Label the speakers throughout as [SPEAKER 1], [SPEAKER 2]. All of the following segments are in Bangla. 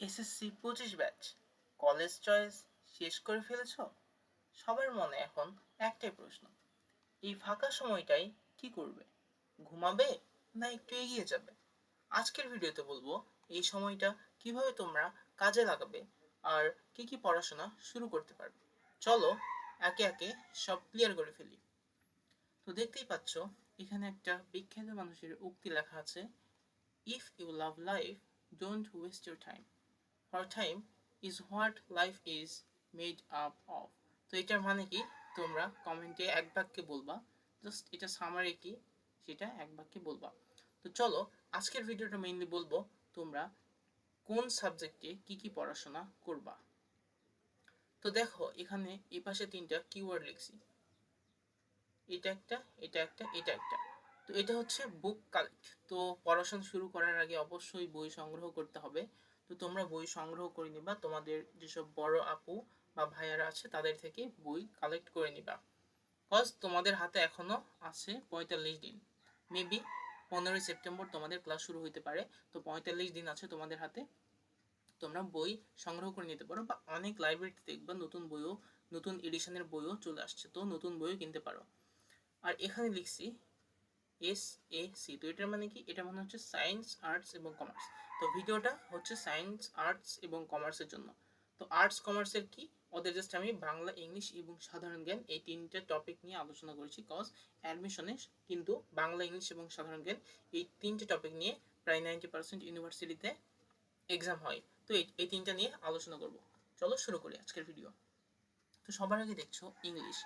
[SPEAKER 1] এসএসসি পঁচিশ ব্যাচ। কলেজ চয়েস শেষ করে ফেলেছ? সবার মনে এখন একটাই প্রশ্ন, এই ফাঁকা সময়টাই কি করবে? ঘুমাবে না একটু এগিয়ে যাবে? আজকের ভিডিওতে বলব, এই সময়টা কীভাবে তোমরা কাজে লাগাবে আর কি কি পড়াশোনা শুরু করতে পারবে? চলো একে একে সব ক্লিয়ার করে ফেলি। তো দেখতেই পাচ্ছ, এখানে একটা বিখ্যাত মানুষের উক্তি লেখা আছে if you love life don't waste your time for time is what life is made up of তো এটার মানে কি? তোমরা কমেন্টে এক বাক্যে বলবা। জাস্ট এটা সামারি কি? সেটা এক বাক্যে বলবা। তো চলো, আজকের ভিডিওটা মেইনলি বলব তোমরা কোন সাবজেক্টে কি কি পড়াশোনা করবা। তো দেখো, এখানে এই পাশে তিনটা কিওয়ার্ড লিখছি। এটা একটা এটা একটা এটা একটা। তো এটা হচ্ছে বুক কালেক্ট তো পড়াশোনা শুরু করার আগে অবশ্যই বই সংগ্রহ করতে হবে। তো তোমরা বই সংগ্রহ করে নিবা। তোমাদের যেসব বড় আপু বা ভাইয়ারা আছে, তাদের থেকে বই কালেক্ট করে নিবা। কজ তোমাদের হাতে এখনও আছে পঁয়তাল্লিশ দিন। মেবি পনেরোই সেপ্টেম্বর তোমাদের ক্লাস শুরু হইতে পারে। তো পঁয়তাল্লিশ দিন আছে তোমাদের হাতে। তোমরা বই সংগ্রহ করে নিতে পারো বা অনেক লাইব্রেরিতে দেখবা, নতুন বইও, নতুন এডিশনের বইও চলে আসছে। তো নতুন বইও কিনতে পারো। আর এখানে লিখছি এস, এ, সি, তো এটার মানে কি? এটা মানে হচ্ছে সায়েন্স আর্টস এবং কমার্স তো ভিডিওটা হচ্ছে সায়েন্স আর্টস এবং কমার্সের জন্য। তো আর্টস কমার্সের কি? ওদের জাস্ট আমি বাংলা ইংলিশ এবং সাধারণ জ্ঞান এই তিনটে টপিক নিয়ে আলোচনা করেছি কজ অ্যাডমিশনে কিন্তু বাংলা ইংলিশ এবং সাধারণ জ্ঞান এই তিনটে টপিক নিয়ে প্রায় নাইনটি পার্সেন্ট ইউনিভার্সিটিতে এক্সাম হয়। তো এই তিনটা নিয়ে আলোচনা করব। চলো শুরু করি আজকের ভিডিও তো সবার আগে দেখছ ইংলিশ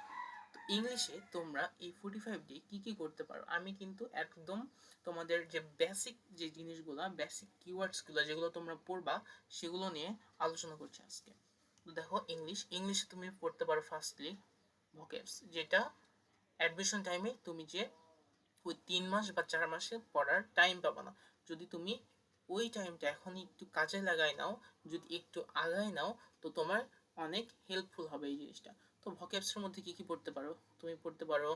[SPEAKER 1] ইংলিশে তোমরা এই ফোর্টি ফাইভ ডে কী কী করতে পারো? আমি কিন্তু একদম তোমাদের যে বেসিক যে জিনিসগুলো বেসিক কিওয়ার্ডসগুলো যেগুলো তোমরা পড়বা, সেগুলো নিয়ে আলোচনা করছি আজকে। দেখো ইংলিশ, ইংলিশে তুমি পড়তে পারো ফার্স্টলি ভোকেবস যেটা অ্যাডমিশন টাইমে তুমি যে ওই তিন মাস বা চার মাসে পড়ার টাইম পাবা না। যদি তুমি ওই টাইমটা এখন একটু কাজে লাগাই নাও, যদি একটু আগায় নাও, তো তোমার অনেক হেল্পফুল হবে এই জিনিসটা। তো ভকেবসের মধ্যে কি কি পড়তে পারো? তুমি পড়তে পারো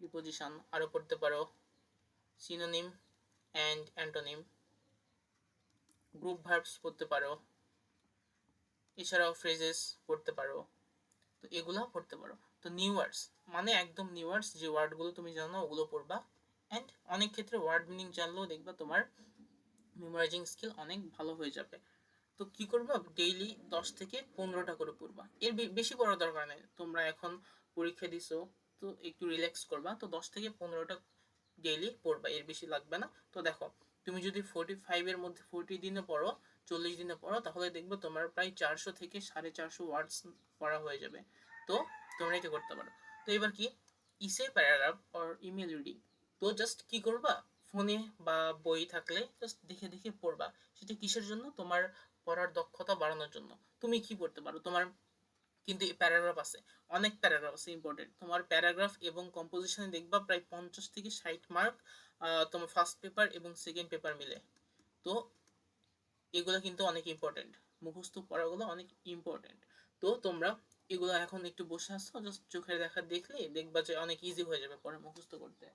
[SPEAKER 1] প্রিপোজিশন আরও পড়তে পারো synonym and antonym group verbs পড়তে পারো, এছাড়াও ফ্রেজেস পড়তে পারো, তো এগুলো পড়তে পারো। তো নিউ ওয়ার্ডস মানে একদম নিউ ওয়ার্ডস যে ওয়ার্ডগুলো তুমি জানো ওগুলো পড়বা। অ্যান্ড অনেক ক্ষেত্রে ওয়ার্ড মিনিং জানলেও দেখবা তোমার মেমোরাইজিং স্কিল অনেক ভালো হয়ে যাবে। তো কি করবা? ডেইলি দশ থেকে পনেরোটা করে পড়বা। এর বেশি পড়ার দরকার নেই। তোমরা এখন পরীক্ষা দিছো, তো একটু রিল্যাক্স করবা। তো দশ থেকে পনেরোটা ডেইলি পড়বা, এর বেশি লাগবে না। তো দেখো, তুমি যদি ফোর্টি ফাইভের মধ্যে ফোর্টি দিনে পড়ো, চল্লিশ দিনে পড়ো, তাহলে দেখবে তোমার প্রায় চারশো থেকে সাড়ে চারশো ওয়ার্ডস পড়া হয়ে যাবে। তো তোমরা এটা করতে পারো। তো এবার কি? ইসে প্যারাগ্রাফ অর ইমেল রিডিং তো জাস্ট কি করবা? ফোনে বা বই থাকলে জাস্ট দেখে দেখে পড়বা। সেটা কিসের জন্য? তোমার পড়ার দক্ষতা বাড়ানোর জন্য। তুমি কি পড়তে পারো? তোমার কিন্তু এই প্যারাগ্রাফ আছে। অনেক প্যারাগ্রাফ আছে ইম্পর্টেন্ট তোমার প্যারাগ্রাফ এবং কম্পোজিশনে দেখবা প্রায় পঞ্চাশ থেকে ষাট মার্ক তোমার ফার্স্ট পেপার এবং সেকেন্ড পেপার মিলে। তো এগুলো কিন্তু অনেক ইম্পর্টেন্ট মুখস্থ পড়াগুলো অনেক ইম্পর্টেন্ট তো তোমরা এগুলো এখন একটু বসে আসছো জাস্ট চোখের দেখা দেখলে দেখবা যে অনেক ইজি হয়ে যাবে পরে মুখস্থ করতে।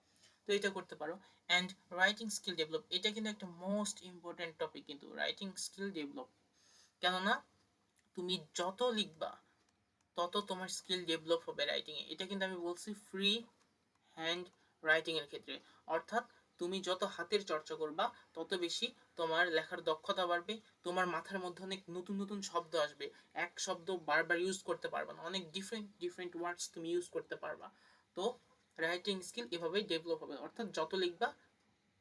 [SPEAKER 1] তো এটা করতে পারো। অ্যান্ড রাইটিং স্কিল ডেভেলপ এটা কিন্তু একটা মোস্ট ইম্পর্টেন্ট টপিক কিন্তু। রাইটিং স্কিল ডেভেলপ কেননা তুমি যত লিখবা, তত তোমার স্কিল ডেভেলপ হবে রাইটিংয়ে এটা কিন্তু আমি বলছি ফ্রি হ্যান্ড রাইটিংয়ের ক্ষেত্রে। অর্থাৎ তুমি যত হাতের চর্চা করবা, তত বেশি তোমার লেখার দক্ষতা বাড়বে, তোমার মাথার মধ্যে অনেক নতুন নতুন শব্দ আসবে। এক শব্দ বারবার ইউজ করতে পারবা না। অনেক ডিফারেন্ট ডিফারেন্ট ওয়ার্ডস তুমি ইউজ করতে পারবা। তো রাইটিং স্কিল এভাবেই ডেভেলপ হবে। অর্থাৎ যত লিখবা,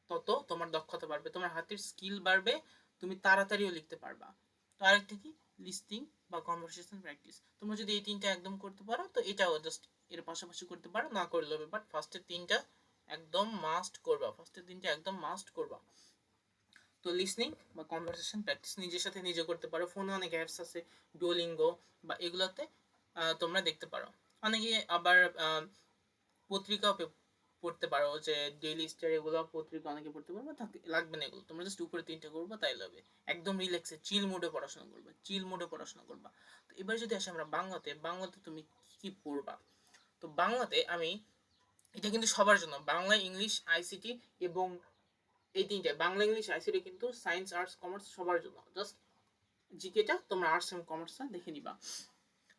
[SPEAKER 1] তত তোমার দক্ষতা বাড়বে, তোমার হাতের স্কিল বাড়বে, তুমি তাড়াতাড়িও লিখতে পারবা। তো আরেকটা কি? লিস্টিং বা কনভারসেশন প্র্যাকটিস তোমরা যদি এই তিনটা একদম করতে পারো তো এটাও জাস্ট এর পাশাপাশি করতে পারো না করলে হবে। বাট ফার্স্টের তিনটা একদম মাস্ট করবা। ফার্স্টের তিনটা একদম মাস্ট করবা। তো লিসনিং বা কনভারসেশন প্র্যাকটিস নিজের সাথে নিজে করতে পারো। ফোনে অনেক অ্যাপস আছে ডুওলিঙ্গো বা এগুলোতে তোমরা দেখতে পারো। অনেকে আবার আহ, পত্রিকাও পে- পড়তে পারো যে ডেইলি স্টার এগুলো, পত্রিকা অনেকে পড়তে পারবে লাগবে না এগুলো। তোমরা জাস্ট উপরে তিনটা করবা, তাই হবে একদম রিল্যাক্সে চিল মোডে পড়াশোনা করবে চিল মোডে পড়াশোনা করবা। তো এবার যদি আসি আমরা বাংলাতে বাংলাতে তুমি কি কি পড়বা? তো বাংলাতে আমি, এটা কিন্তু সবার জন্য, বাংলা, ইংলিশ আইসিটি এবং এই তিনটে। বাংলা, ইংলিশ আইসিটি কিন্তু সায়েন্স আর্টস কমার্স সবার জন্য। জাস্ট জিকেটা তোমরা আর্টস এবং কমার্সটা দেখে নিবা।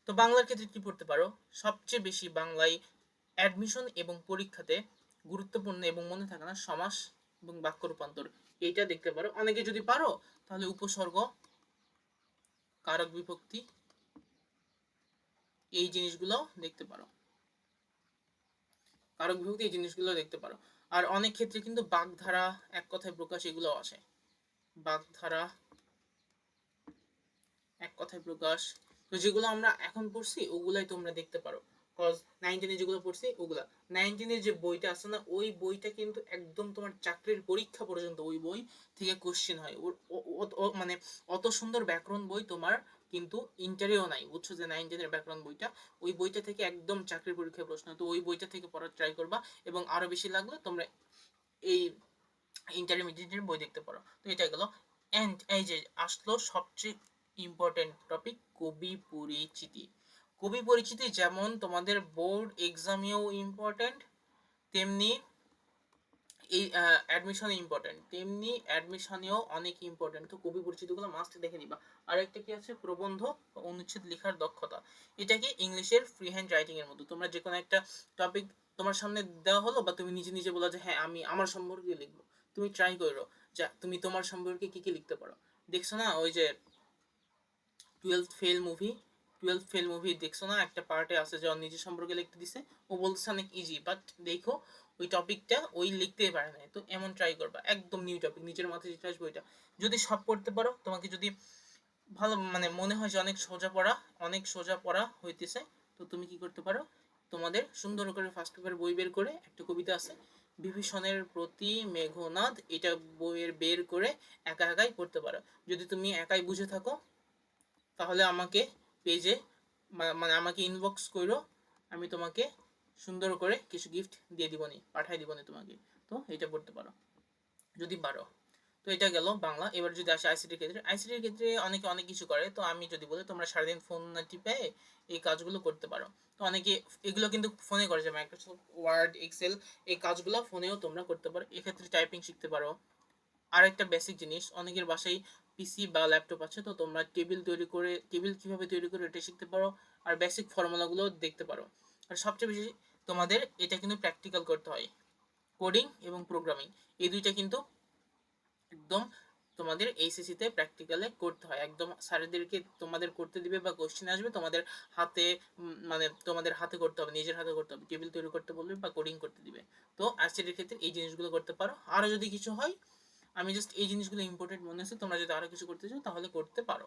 [SPEAKER 1] তো বাংলার ক্ষেত্রে কি পড়তে পারো? সবচেয়ে বেশি বাংলায় অ্যাডমিশন এবং পরীক্ষাতে গুরুত্বপূর্ণ এবং মনে থাকে না সমাস এবং বাক্য রূপান্তর। এইটা দেখতে পারো। অনেকে যদি পারো, তাহলে উপসর্গ, কারক বিভক্তি, এই জিনিসগুলো দেখতে পারো। কারক বিভক্তি, এই জিনিসগুলো দেখতে পারো। আর অনেক ক্ষেত্রে কিন্তু বাগধারা এক কথায় প্রকাশ এগুলো আসে। বাগধারা এক কথায় প্রকাশ। তো যেগুলো আমরা এখন পড়ছি, ওগুলাই তোমরা দেখতে পারো। কজ নাইনটিনে যেগুলো পড়ছি, ওগুলা। নাইনটিনের যে বইটা আছে না, ওই বইটা কিন্তু একদম তোমার চাকরির পরীক্ষা পর্যন্ত ওই বই থেকে কোশ্চেন হয়। মানে অত সুন্দর ব্যাকরণ বই তোমার কিন্তু ইন্টারেও নাই, বুঝছ? যে নাইনটিনের ব্যাকরণ বইটা, ওই বইটা থেকে একদম চাকরির পরীক্ষায় প্রশ্ন তো ওই বইটা থেকে পড়ার ট্রাই করবা এবং আরও বেশি লাগলে তোমরা এই ইন্টারমিডিয়েটের বই দেখতে পারো। তো এটা গেল। এন্ড এই যে আসলো সবচেয়ে ইম্পর্টেন্ট টপিক কবি পরিচিতি। কবি পরিচিতি, যেমন তোমাদের বোর্ড এক্সামেও ইম্পর্টেন্ট তেমনি এই অ্যাডমিশনে ইম্পর্টেন্ট তেমনি অ্যাডমিশনেও অনেক ইম্পর্টেন্ট তো কবি পরিচিতিগুলো মাস্ট দেখে নিবা। আর একটা কি আছে? প্রবন্ধ অনুচ্ছেদ লেখার দক্ষতা। এটা কি ইংলিশের ফ্রি হ্যান্ড রাইটিং এর মতো? তোমরা যে কোনো একটা টপিক তোমার সামনে দেওয়া হলো বা তুমি নিজে নিজে বলো যে হ্যাঁ আমি আমার সম্পর্কে লিখব। তুমি ট্রাই করো যা, তুমি তোমার সম্পর্কে কি কি লিখতে পারো? দেখছ না? ওই যে twelve fail movie twelve fail movie দেখছ না? একটা পার্টে আছে যে নিজের সম্পর্কে লিখতে দিছে। ও বলছে অনেক ইজি বাট দেখো, ওই টপিকটা ওই লিখতেই পারে না তো এমন ট্রাই করবা, একদম নিউ টপিক নিজের মাথায় যেটা আসবে ওইটা। যদি সব পড়তে পারো, তোমাকে যদি ভালো মানে মনে হয় যে অনেক সোজা পড়া, অনেক সোজা পড়া হইতেছে, তো তুমি কি করতে পারো? তোমাদের সুন্দর করে ফার্স্ট পেপার বই বের করে, একটা কবিতা আছে, বিভীষণের প্রতি মেঘনাদ এটা বইয়ের বের করে একা একাই পড়তে পারো। যদি তুমি একাই বুঝে থাকো, তাহলে আমাকে পেজে মানে আমাকে ইনবক্স করো আমি তোমাকে সুন্দর করে কিছু গিফট দিয়ে দিবনি, পাঠাই দিবনি তোমাকে। তো এটা পড়তে পারো। যদি পারো। তো এটা গেল বাংলা। এবার যদি আসে আইসিটির ক্ষেত্রে আইসিটির ক্ষেত্রে অনেকে অনেক কিছু করে। তো আমি যদি বলি, তোমরা সারাদিন ফোন না টিপে এই কাজগুলো করতে পারো। তো অনেকে এগুলো কিন্তু ফোনে করে, যে মাইক্রোসফট ওয়ার্ড এক্সেল এই কাজগুলো ফোনেও তোমরা করতে পারো। এক্ষেত্রে টাইপিং শিখতে পারো। আরেকটা বেসিক জিনিস, অনেকের বাসায় পিসি বা ল্যাপটপ আছে, তো তোমরা টেবিল তৈরি করে টেবিল কীভাবে তৈরি করে এটা শিখতে পারো আর বেসিক ফর্মুলাগুলো দেখতে পারো। আর সবচেয়ে বেশি তোমাদের এটা কিন্তু প্র্যাকটিক্যাল করতে হয় কোডিং এবং প্রোগ্রামিং এই দুইটা কিন্তু একদম তোমাদের এইচএসসি তে প্র্যাকটিক্যালে করতে হয়। একদম স্যারেদেরকে তোমাদের করতে দিবে বা কোশ্চেন আসবে, তোমাদের হাতে মানে তোমাদের হাতে করতে হবে, নিজের হাতে করতে হবে। টেবিল তৈরি করতে বলবে বা কোডিং করতে দিবে। তো আইসিটির ক্ষেত্রে এই জিনিসগুলো করতে পারো। আরও যদি কিছু হয় আমি জাস্ট এই জিনিসগুলো ইম্পর্টেন্ট মনে হচ্ছে তোমরা যদি আরও কিছু করতে চাও, তাহলে করতে পারো।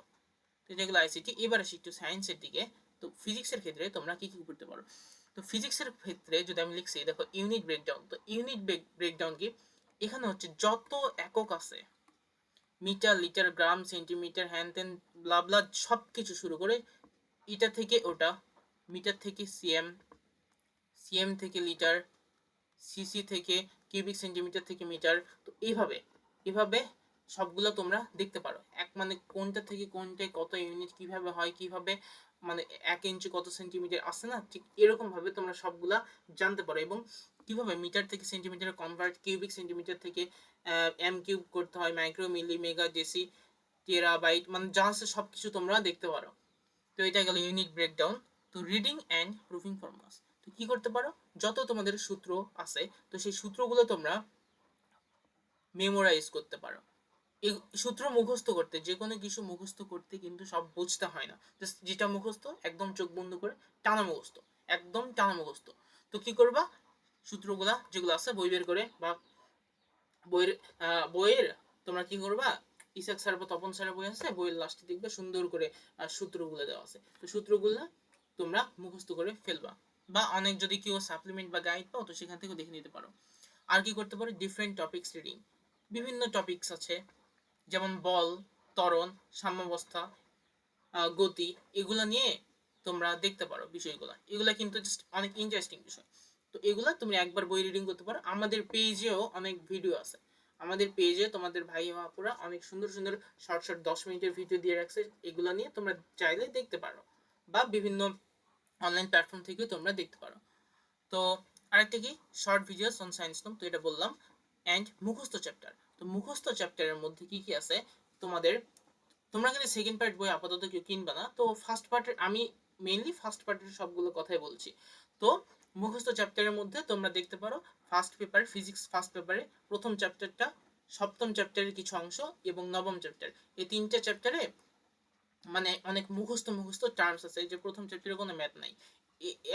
[SPEAKER 1] তো যেগুলো আইসিটি এবার আসি একটু সায়েন্সের দিকে। তো ফিজিক্সের ক্ষেত্রে তোমরা কি কি করতে পারো? তো ফিজিক্সের ক্ষেত্রে যদি আমি লিখছি, দেখো ইউনিট ব্রেকডাউন তো ইউনিট ব্রেকডাউন কি? এখানে হচ্ছে যত একক আছে, মিটার, লিটার, গ্রাম, সেন্টিমিটার হ্যান ত্যান ব্লাবলা সব কিছু শুরু করে এটা থেকে ওটা, মিটার থেকে সিএম সিএম থেকে লিটার সিসি থেকে কিউবিক সেন্টিমিটার থেকে মিটার, তো এইভাবে এভাবে সবগুলো তোমরা দেখতে পারো? এক মানে কোনটা থেকে কোনটায় কত ইউনিট কীভাবে হয়, কীভাবে মানে এক ইঞ্চি কত সেন্টিমিটার আসে না? ঠিক এরকম ভাবে তোমরা সবগুলা জানতে পারো এবং কীভাবে মিটার থেকে সেন্টিমিটার কনভার্ট কিউবিক সেন্টিমিটার থেকে এম কিউব করতে হয় মাইক্রো মিলি মেগা জেসি টেরাবাইট মানে যা আছে সব কিছু তোমরা দেখতে পারো। তো এটা গেল ইউনিট ব্রেকডাউন তো রিডিং অ্যান্ড প্রুফিং ফর্মুলাস তো কি করতে পারো? যত তোমাদের সূত্র আছে, তো সেই সূত্রগুলো তোমরা মেমোরাইজ করতে পারো। সূত্র মুখস্থ করতে, যে কোনো কিছু মুখস্থ করতে কিন্তু সব বুঝতে হয় না। যেটা মুখস্থ, একদম চোখ বন্ধ করে টানা মুখস্থ, একদম টানা মুখস্থ। তো কি করবা? সূত্রগুলা যেগুলো আছে, বই বের করে বা বইয়ের বইয়ের তোমরা কি করবা? ইসাক স্যার বা তপন স্যারের বই আছে, বইয়ের লাস্টে দেখবে, সুন্দর করে সূত্রগুলো দেওয়া আছে। তো সূত্রগুলো তোমরা মুখস্থ করে ফেলবা। বা অনেক যদি কেউ সাপ্লিমেন্ট বা গাইড পাও, তো সেখান থেকে দেখে নিতে পারো। আর কি করতে পারো? ডিফারেন্ট টপিকস রিডিং বিভিন্ন টপিকস আছে, যেমন বল, ত্বরণ, সাম্যাবস্থা গতি, এগুলা নিয়ে তোমরা দেখতে পারো বিষয়গুলো। এগুলা কিন্তু জাস্ট অনেক ইন্টারেস্টিং বিষয়। তো এগুলা তুমি একবার বই রিডিং করতে পারো। আমাদের পেজেও অনেক ভিডিও আছে। আমাদের পেজে তোমাদের ভাই আপুরা অনেক সুন্দর সুন্দর শর্ট শর্ট দশ মিনিটের ভিডিও দিয়ে রাখছে। এগুলো নিয়ে তোমরা চাইলে দেখতে পারো। বা বিভিন্ন অনলাইন প্ল্যাটফর্ম থেকেও তোমরা দেখতে পারো। তো আরেকটা কি? শর্ট ভিডিওস অন সায়েন্স তো এটা বললাম। অ্যান্ড মুখস্থ চ্যাপ্টার তো মুখস্থ চ্যাপ্টারের মধ্যে কি কি আছে তোমাদের? তোমরা কিন্তু সেকেন্ড পার্ট বই আপাতত কেউ কিনবে না। তো ফার্স্ট পার্টের আমি মেইনলি ফার্স্ট পার্টের সবগুলো কথাই বলছি। তো মুখস্থ চ্যাপ্টারের মধ্যে তোমরা দেখতে পারো ফার্স্ট পেপার ফিজিক্স ফার্স্ট পেপারে প্রথম চ্যাপ্টারটা সপ্তম চ্যাপ্টারের কিছু অংশ এবং নবম চ্যাপ্টার এই তিনটে চ্যাপ্টারে মানে অনেক মুখস্থ মুখস্থ টার্মস আছে। যে প্রথম চ্যাপ্টারে কোনো ম্যাথ নাই।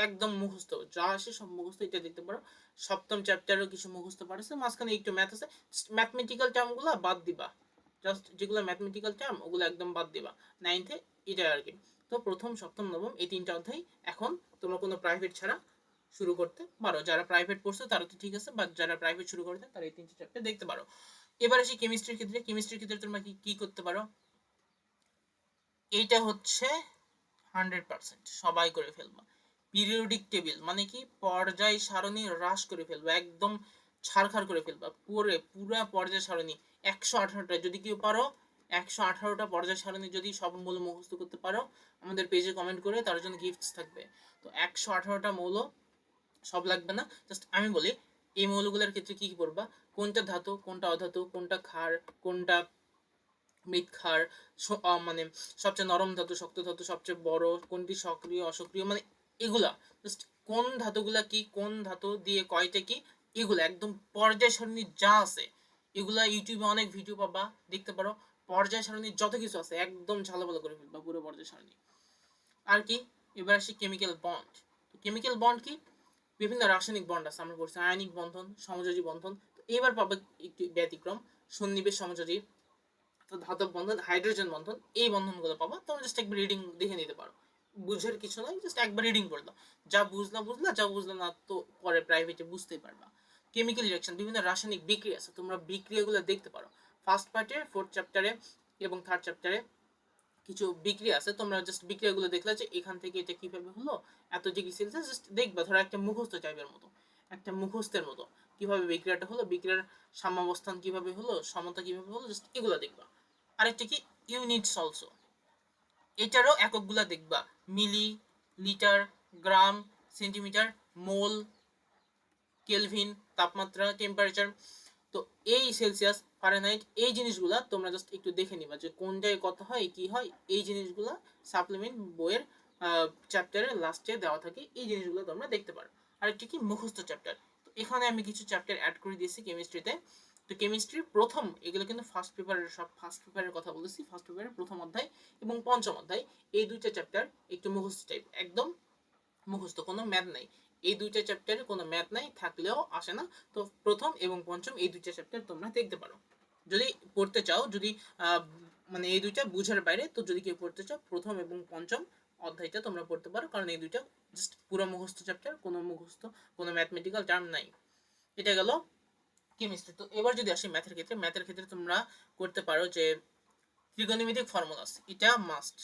[SPEAKER 1] একদম মুখস্থ। যা আসে সব মুখস্থ, এটা দেখতে পারো। সপ্তম চ্যাপ্টারও কিছু মুখস্থ পারছে মাঝখানে একটু ম্যাথ আছে। ম্যাথমেটিক্যাল টার্মগুলো বাদ দিবা। জাস্ট যেগুলো ম্যাথমেটিক্যাল টার্ম ওগুলো একদম বাদ দিবা। নাইনথে এটা আর কি। তো প্রথম, সপ্তম, নবম এই তিনটা অধ্যায় এখন তোমরা কোনো প্রাইভেট ছাড়া শুরু করতে পারো। যারা প্রাইভেট পড়ছো তারা তো ঠিক আছে বা যারা প্রাইভেট শুরু করতে তারা এই তিনটে চ্যাপ্টার দেখতে পারো। এবার আসি কেমিস্ট্রির ক্ষেত্রে। কেমিস্ট্রির ক্ষেত্রে তোমরা কি কি করতে পারো? এইটা হচ্ছে হান্ড্রেড পার্সেন্ট সবাই করে ফেলবা। পিরিয়ডিক টেবিল মানে কি পর্যায় সারণী হ্রাস করে ফেলবা, একদম ছাড়খাড় করে ফেলবা, পুরো, পুরা পর্যায় সারণী, একশো আঠারোটা, যদি কেউ পারো, একশো আঠারোটা পর্যায় সারণী যদি সব মূল মুখস্থ করতে পারো, আমাদের পেজে কমেন্ট করে তার জন্য গিফটস থাকবে। তো একশো আঠারোটা মৌল সব লাগবে না জাস্ট আমি বলি, এই মৌলগুলোর ক্ষেত্রে কি কি করবা, কোনটা ধাতু, কোনটা অধাতু, কোনটা ক্ষার, কোনটা মৃৎক্ষার মানে সবচেয়ে নরম ধাতু, শক্ত ধাতু, সবচেয়ে বড়, কোনটি সক্রিয়, অসক্রিয় মানে এগুলা। জাস্ট কোন ধাতুগুলা কি, কোন ধাতু দিয়ে কয়টা কি, এগুলা। একদম পর্যায় সারণী যা আছে, এগুলা ইউটিউবে অনেক ভিডিও পাবা, দেখতে পারো। পর্যায় সারণী যত কিছু আছে, একদম ঝালাপালা করে ফেলবা পুরো পর্যায় সারণী। আর কি, এবার আসি কেমিক্যাল বন্ড কেমিক্যাল বন্ড কি? বিভিন্ন রাসায়নিক বন্ড আছে, আমরা বলছি আয়নিক বন্ধন, সমযোজী বন্ধন। এবার পাবে একটি ব্যতিক্রম, সন্নিবেশ সমযোজী। তো ধাতব বন্ধন হাইড্রোজেন বন্ধন, এই বন্ধনগুলো পাবো। তোমরা জাস্ট একবার রিডিং দেখে নিতে পারো। বুঝার কিছু নয় জাস্ট একবার রিডিং করলাম যা বুঝলা বুঝলা, যা বুঝলা না তো পরে প্রাইভেটে বুঝতেই পারবা। কেমিক্যাল রিয়াকশন বিভিন্ন রাসায়নিক বিক্রিয়া আছে, তোমরা বিক্রিয়াগুলো দেখতে পারো। ফার্স্ট পার্টে ফোর্থ চ্যাপ্টারে এবং থার্ড চ্যাপ্টারে কিছু বিক্রিয়া আছে, তোমরা জাস্ট বিক্রিয়াগুলো দেখলে যে এখান থেকে এটা কীভাবে হলো, এত ডিগ্রি সেলসিয়াস জাস্ট দেখবা, ধরো একটা মুখস্থ টাইপের মতো, একটা মুখস্থের মতো, কীভাবে বিক্রিয়াটা হলো, বিক্রিয়ার সাম্যাবস্থান কীভাবে হলো, সমতা কীভাবে হলো জাস্ট এগুলো দেখবা। আরেকটা কি ইউনিটস অলসো এটারও এককগুলা দেখবা। Milli, litre, gram, centimetre, mole, kelvin, তাপমাত্রা টেম্পারেচার তো এই সেলসিয়াস ফারেনহাইট এই জিনিসগুলা তোমরা জাস্ট একটু দেখে নিবা যে কোনটায় কত হয়, কি হয়, এই জিনিসগুলা সাপ্লিমেন্ট বইয়ের চ্যাপ্টারের লাস্টে দেওয়া থাকে, এই জিনিসগুলো তোমরা দেখতে পারো। আরেকটি কি মুখস্থ চ্যাপ্টার তো এখানে আমি কিছু চ্যাপ্টার অ্যাড করে দিয়েছি কেমিস্ট্রিতে তো কেমিস্ট্রির প্রথম, এগুলো কিন্তু ফার্স্ট পেপারের সব ফার্স্ট পেপারের কথা বলেছি ফার্স্ট পেপারের প্রথম অধ্যায় এবং পঞ্চম অধ্যায়, এই দুইটা চ্যাপ্টার একটু মুখস্থ টাইপ একদম মুখস্থ, কোনো ম্যাথ নাই। এই দুইটা চ্যাপ্টারে কোনো ম্যাথ নাই, থাকলেও আসে না। তো প্রথম এবং পঞ্চম এই দুইটা চ্যাপ্টার তোমরা দেখতে পারো। যদি পড়তে চাও, যদি মানে এই দুইটা বুঝার বাইরে, তো যদি কেউ পড়তে চাও, প্রথম এবং পঞ্চম অধ্যায়টা তোমরা পড়তে পারো, কারণ এই দুইটা জাস্ট পুরো মুখস্থ চ্যাপ্টার কোনো মুখস্থ, কোনো ম্যাথমেটিক্যাল টার্ম নাই। এটা গেল কেমিস্ট্রি তো এবার যদি আসি ম্যাথের ক্ষেত্রে ম্যাথের ক্ষেত্রে তোমরা করতে পারো যে ত্রিগোণমিতিক ফর্মুলাস এটা মাস্ট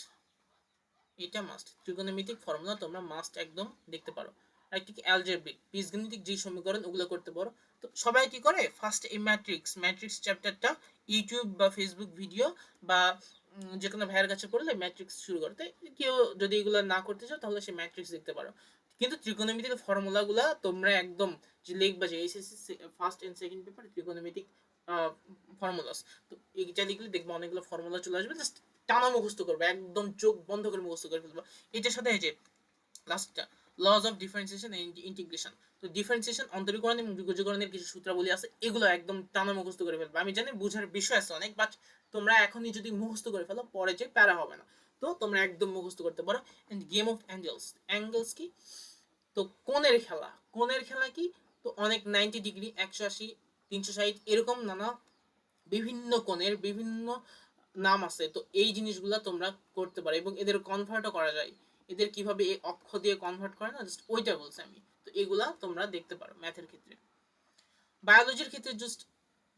[SPEAKER 1] এটা মাস্ট ত্রিগোণমিতিক ফর্মুলা তোমরা মাস্ট একদম দেখতে পারো। আর একটি অ্যালজেব্রিক বীজগণিতিক যে সমীকরণ, ওগুলো করতে পারো। তো সবাই কি করে? ফার্স্ট এই ম্যাট্রিক্স ম্যাট্রিক্স চ্যাপ্টারটা ইউটিউব বা ফেসবুক ভিডিও বা যে কোনো ভাইয়ের কাছে পড়লে ম্যাট্রিক্স শুরু করতে কেউ যদি এগুলো না করতে চাও, তাহলে সে ম্যাট্রিক্স দেখতে পারো। কিন্তু ত্রিকোণমিতিক ফর্মুলাগুলা তোমরা একদম যে লিখবা যে SSC first and second paper ত্রিকোণমিতিক ফর্মুলাস তো এইটা লিখলে দেখবা অনেকগুলো ফর্মুলা চলে আসবে জাস্ট টানা মুখস্থ করবে, একদম চোখ বন্ধ করে মুখস্থ করে ফেলবা। এটার সাথে এই যে লাস্টটা laws of differentiation and integration তো ডিফারেন্সিয়েশন অন্তরীকরণ এবং বিভাজকরণের কিছু সূত্রাবলী আছে, এগুলো একদম টানা মুখস্থ করে ফেলবে। আমি জানি বুঝার বিষয় আছে অনেক বাট তোমরা এখনই যদি মুখস্থ করে ফেলো, পরে যে প্যারা হবে না। তো তোমরা একদম মুখস্থ করতে পারো। And game of angles angles কি? তো কোণের খেলা কোণের খেলা কি? তো অনেক নাইনটি ডিগ্রি একশো আশি, তিনশো ষাট, এরকম নানা বিভিন্ন কোণের বিভিন্ন নাম আছে। তো এই জিনিসগুলো তোমরা করতে পারো এবং এদের কনভার্টও করা যায়। এদের কীভাবে এই অক্ষ দিয়ে কনভার্ট করে না? জাস্ট ওইটা বলছি আমি। তো এগুলা তোমরা দেখতে পারো ম্যাথের ক্ষেত্রে। বায়োলজির ক্ষেত্রে জাস্ট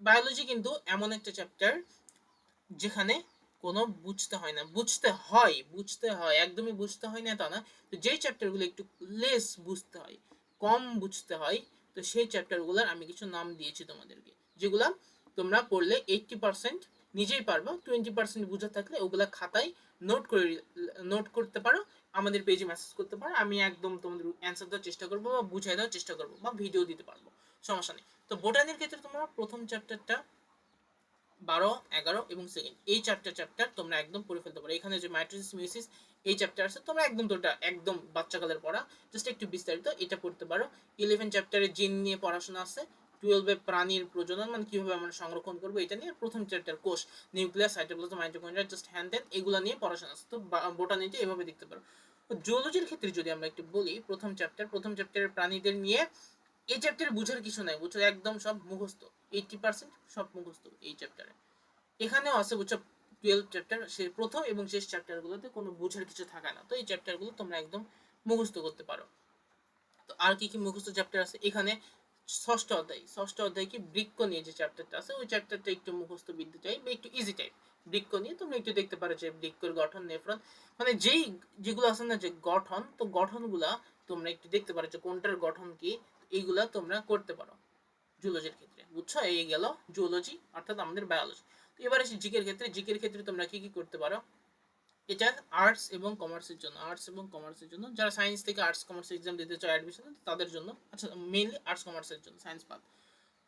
[SPEAKER 1] বায়োলজি কিন্তু এমন একটা চ্যাপ্টার যেখানে কোনো বুঝতে হয় না। বুঝতে হয় বুঝতে হয়, একদমই বুঝতে হয় না তা না। তো যেই চ্যাপ্টারগুলো একটু লেস বুঝতে হয়, কম বুঝতে হয়, তো সেই চ্যাপ্টারগুলোর আমি কিছু নাম দিয়েছি তোমাদেরকে, যেগুলা তোমরা পড়লে এইটটি পার্সেন্ট নিজেই পারবা টোয়েন্টি পার্সেন্ট বুঝে থাকলে ওগুলা খাতায় নোট করে নোট করতে পারো, আমাদের পেজে মেসেজ করতে পারো, আমি একদম তোমাদের অ্যান্সার দেওয়ার চেষ্টা করব বা বুঝাই দেওয়ার চেষ্টা করব বা ভিডিও দিতে পারব, সমস্যা নেই। তো বোটানির ক্ষেত্রে তোমরা প্রথম চ্যাপ্টারটা বারো, এগারো এবং সেকেন্ড এই চারটা চ্যাপ্টার তোমরা একদম পড়ে ফেলতে পারো। এখানে যে মাইট্রোসিস মিউসিস এই চ্যাপ্টার আছে, তোমরা একদম তোটা একদম বাচ্চাকালের পড়া। জাস্ট একটু বিস্তারিত এটা পড়তে পারো। ইলেভেন চ্যাপ্টারে জিন নিয়ে পড়াশোনা আছে। টুয়েলভে প্রাণীর প্রজনন মানে কীভাবে আমরা সংরক্ষণ করব, এটা নিয়ে প্রথম চ্যাপ্টার কোষ nucleus cytoplasm mitochondria just and then এগুলো নিয়ে পড়াশোনা আছে। তো বোটানিতে এভাবে দেখতে পারো। জুওলজির ক্ষেত্রে যদি আমরা একটু বলি, প্রথম চ্যাপ্টার প্রথম চ্যাপ্টারের প্রাণীদের নিয়ে এই চ্যাপ্টারে বুঝার কিছু নাই। বুঝছ একদম সব মুখস্থ। এইটি পার্সেন্ট সব মুখস্থ এই চ্যাপ্টারে এখানেও আছে বুঝছ টুয়েলভ চ্যাপ্টার সে প্রথম এবং শেষ চ্যাপ্টারগুলোতে কোনো বুঝার কিছু থাকে না। তো এই চ্যাপ্টারগুলো তোমরা একদম মুখস্থ করতে পারো। তো আর কি কি মুখস্থ চ্যাপ্টার আছে? এখানে ষষ্ঠ অধ্যায়। ষষ্ঠ অধ্যায় কি বৃক্ষ নিয়ে যে চ্যাপ্টারটা আছে, ওই চ্যাপ্টারটা একটু মুখস্থ বিদ্যা টাইপ বা একটু ইজি টাইপ বৃক্ষ নিয়ে তোমরা একটু দেখতে পারো যে বৃক্ষর গঠন, নেফ্রন মানে যেই যেগুলো আছে না যে গঠন, তো গঠনগুলা তোমরা একটু দেখতে পারো যে কোনটার গঠন কি এইগুলা তোমরা করতে পারো জুলজির ক্ষেত্রে। বুঝছ? এই গেল জুলজি অর্থাৎ আমাদের বায়োলজি তো এবার আসি জিকের ক্ষেত্রে। জিকের ক্ষেত্রে তোমরা কি কি করতে পারো? এটা আর্টস এবং কমার্সের জন্য। আর্টস এবং কমার্সের জন্য। যারা সায়েন্স থেকে আর্টস কমার্স এক্সাম দিতে চাও অ্যাডমিশন তাদের জন্য। আচ্ছা মেইনলি আর্টস কমার্সের জন্য সায়েন্স পাত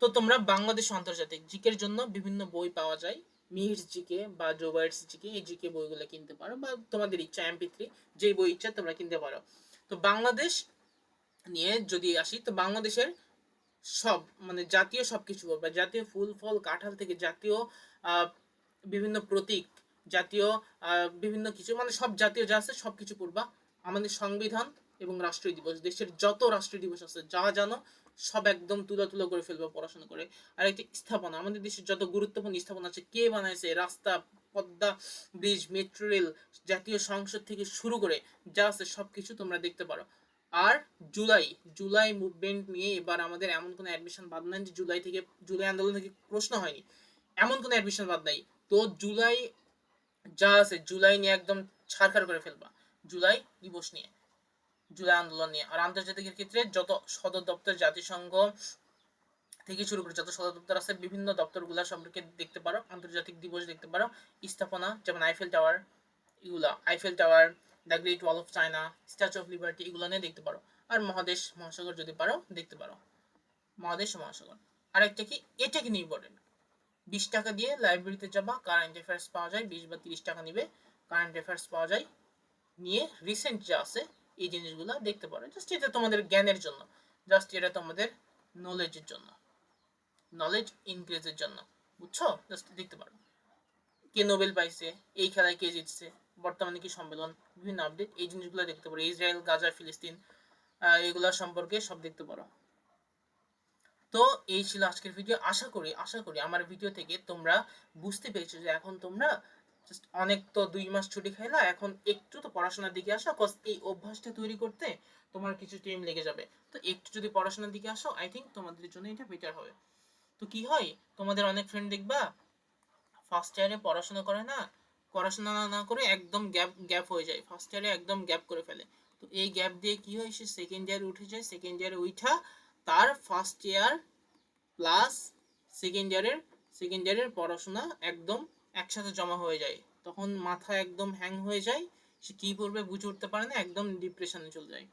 [SPEAKER 1] তো তোমরা বাংলাদেশ আন্তর্জাতিক জিকের জন্য বিভিন্ন বই পাওয়া যায়। মিহির জিকে বা জোবাইটস জিকে, এই জিকে বইগুলো কিনতে পারো বা তোমাদের ইচ্ছা এমপি থ্রি যেই বই ইচ্ছা তোমরা কিনতে পারো। তো বাংলাদেশ নিয়ে যদি আসি, তো বাংলাদেশের সব মানে জাতীয় সব কিছু বা জাতীয় ফুল, ফল, কাঁঠাল থেকে জাতীয় বিভিন্ন প্রতীক, জাতীয় বিভিন্ন কিছু মানে সব জাতীয় যা আছে সব কিছু পড়বা আমাদের সংবিধান এবং রাষ্ট্রীয় দিবস, দেশের যত রাষ্ট্রীয় দিবস আছে, যা জানো, সব একদম তুলো তুলো করে ফেলবা পড়াশোনা করে। আর একটি স্থাপনা, আমাদের দেশের যত গুরুত্বপূর্ণ স্থাপনা আছে, কে বানাইছে, রাস্তা, পদ্মা, ব্রিজ, মেট্রো রেল, জাতীয় সংসদ থেকে শুরু করে যা আছে সব কিছু তোমরা দেখতে পারো। আর জুলাই জুলাই মুভমেন্ট নিয়ে এবার আমাদের এমন কোনো অ্যাডমিশন বাদ নাই যে জুলাই থেকে, জুলাই আন্দোলন থেকে প্রশ্ন হয়নি। এমন কোনো অ্যাডমিশন বাদ নাই। তো জুলাই যা আছে, জুলাই নিয়ে একদম ছাড়খাড় করে ফেলবা। জুলাই দিবস নিয়ে, জুলাই আন্দোলন নিয়ে। আর আন্তর্জাতিকের ক্ষেত্রে যত সদর দপ্তর, জাতিসংঘ থেকে শুরু করে যত সদর দপ্তর আছে, বিভিন্ন দপ্তরগুলো সম্পর্কে দেখতে পারো। আন্তর্জাতিক দিবস দেখতে পারো। স্থাপনা, যেমন আইফেল টাওয়ার এগুলা। Eiffel tower the great wall of China statue of liberty এগুলো নিয়ে দেখতে পারো। আর মহাদেশ, মহাসাগর যদি পারো, দেখতে পারো। মহাদেশ, মহাসাগর। আর একটা কি? এটা কিন্তু ইম্পর্টেন্ট বিশ টাকা দিয়ে লাইব্রেরিতে যাবা কারেন্ট অ্যাফেয়ার্স পাওয়া যায়, বিশ বা তিরিশ টাকা নিবে। কারেন্ট অ্যাফেয়ার্স পাওয়া যায়। নিয়ে রিসেন্ট যা আছে, এই জিনিসগুলো দেখতে পারো। জাস্ট এটা তোমাদের জ্ঞানের জন্য। জাস্ট এটা তোমাদের নলেজের জন্য। নলেজ ইনক্রিজের জন্য। বুঝছ? জাস্ট দেখতে পারো। কে নোবেল পাইছে, এই খেলায় কে জিতছে? বর্তমানে কি সম্মেলন, বিভিন্ন আপডেট এই জিনিসগুলো দেখতে পারো। ইসরায়েল, গাজা, ফিলিস্তিন এগুলা সম্পর্কে সব দেখতে পারো। তো এই ছিল আজকের ভিডিও আশা করি আশা করি আমার ভিডিও থেকে তোমরা বুঝতে পেরেছ যে এখন তোমরা জাস্ট অনেক তো দুই মাস ছুটি খাইলা, এখন একটু তো পড়াশোনার দিকে আসো কজ এই অভ্যাসটা তৈরি করতে তোমার কিছু টাইম লেগে যাবে। তো একটু যদি পড়াশোনার দিকে আসো আই থিঙ্ক তোমাদের জন্য এটা বেটার হবে। তো কি হয়, তোমাদের অনেক ফ্রেন্ড দেখবা ফার্স্ট ইয়ারে পড়াশোনা করে না পড়াশোনা না- করে একদম গ্যাপ গ্যাপ হয়ে যায়। ফার্স্ট ইয়ারে একদম গ্যাপ করে ফেলে। তো এই গ্যাপ দিয়ে কি হয় সে সেকেন্ড ইয়ারে উঠে যায়। সেকেন্ড ইয়ারে উঠা তার ফার্স্ট ইয়ার প্লাস সেকেন্ড ইয়ারের সেকেন্ড ইয়ারের পড়াশোনা একদম একসাথে জমা হয়ে যায়। তখন মাথা একদম হ্যাং হয়ে যায়। সে কি করবে বুঝে উঠতে পারে না। একদম ডিপ্রেশনে চলে যায়।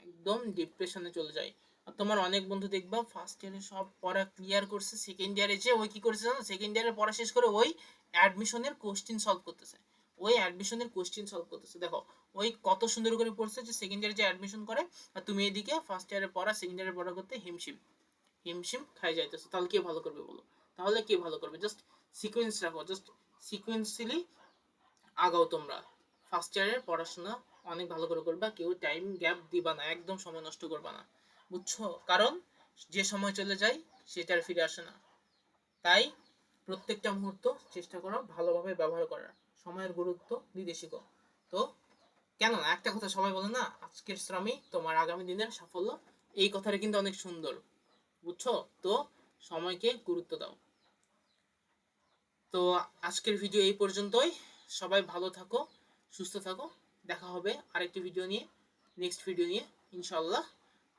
[SPEAKER 1] একদম ডিপ্রেশনে চলে যায়। তোমার অনেক বন্ধু দেখবা ফার্স্ট ইয়ারে সব পড়া ক্লিয়ার করছে সেকেন্ড ইয়ারে যে ওই কি করছে জানো? সেকেন্ড ইয়ারে পড়া শেষ করে ওই অ্যাডমিশনের কোশ্চেন সলভ করতেছে। ওই অ্যাডমিশনের কোশ্চেন সলভ করতেছে। দেখো, ওই কত সুন্দর করে পড়ছে যে সেকেন্ড ইয়ারে যে অ্যাডমিশন করে, আর তুমি এদিকে ফার্স্ট ইয়ারে পড়া সেকেন্ড ইয়ারে পড়া করতে হিমশিম হিমশিম খাই যাইতেছে। তাহলে কে ভালো করবে বলো? তাহলে কে ভালো করবে? জাস্ট সিকোয়েন্স রাখো জাস্ট সিকোয়েন্সিয়ালি আগাও তোমরা। ফার্স্ট ইয়ারের পড়াশোনা অনেক ভালো করে করবা, কেউ টাইম গ্যাপ দিবা না, একদম সময় নষ্ট করবা না। বুঝছ? কারণ যে সময় চলে যায়, সেটা আর ফিরে আসে না। তাই প্রত্যেকটা মুহূর্ত চেষ্টা করো ভালোভাবে ব্যবহার করার। সময়ের গুরুত্ব দিতে শিখো তো কেন? একটা কথা সবাই বলে না, আজকের শ্রমই তোমার আগামী দিনের সাফল্য। এই কথাটা কিন্তু অনেক সুন্দর, বুঝছ? তো সময়কে গুরুত্ব দাও। তো আজকের ভিডিও এই পর্যন্তই। সবাই ভালো থাকো, সুস্থ থাকো। দেখা হবে আরেকটি ভিডিও নিয়ে নেক্সট ভিডিও নিয়ে ইনশাল্লাহ